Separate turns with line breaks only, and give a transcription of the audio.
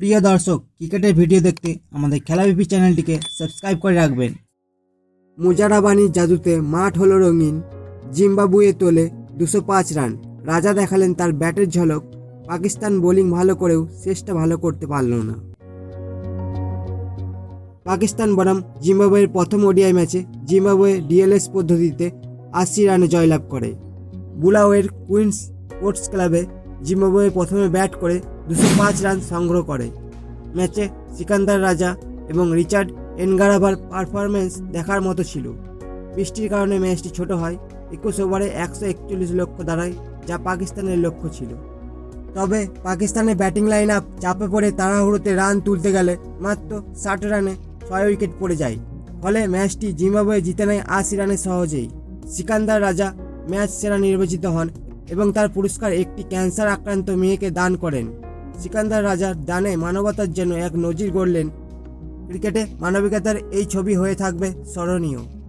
প্রিয় দর্শক, ক্রিকেটের ভিডিও দেখতে আমাদের খেলাবিপি চ্যানেলটিকে সাবস্ক্রাইব করে রাখবেন।
মুজারাবানির জাদুতে মাঠ হলো রঙিন, জিম্বাবুয়ে তোলে দুশো পাঁচ রান। রাজা দেখালেন তার ব্যাটের ঝলক, পাকিস্তান বোলিং ভালো করেও শেষটা ভালো করতে পারল না। পাকিস্তান বনাম জিম্বাবুয়ের প্রথম ওডিআই ম্যাচে জিম্বাবুয়ে ডিএলএস পদ্ধতিতে আশি রানে জয়লাভ করে। বুলাওয়ের কুইন্স স্পোর্টস ক্লাবে জিম্বাবুয়ে প্রথমে ব্যাট করে দুশো পাঁচ রান সংগ্রহ করে। ম্যাচে সিকান্দার রাজা এবং রিচার্ড এনগারাভার পারফরমেন্স দেখার মতো ছিল। বৃষ্টির কারণে ম্যাচটি ছোট হয়, একুশ ওভারে একশো একচল্লিশ লক্ষ্য দাঁড়ায় যা পাকিস্তানের লক্ষ্য ছিল। তবে পাকিস্তানের ব্যাটিং লাইন আপ চাপে পড়ে তাড়াহুড়োতে রান তুলতে গেলে মাত্র ষাট রানে ছয় উইকেট পড়ে যায়। ফলে ম্যাচটি জিম্বাবুয়ে জিতে নেয় আশি রানে সহজেই। সিকান্দার রাজা ম্যাচ সেরা নির্বাচিত হন এবং তার পুরস্কার একটি ক্যান্সার আক্রান্ত মেয়েকে দান করেন। সিকান্দার রাজার দানে মানবতার জন্য এক নজির গড়লেন। ক্রিকেটে মানবিকতার এই ছবি হয়ে থাকবে স্মরণীয়।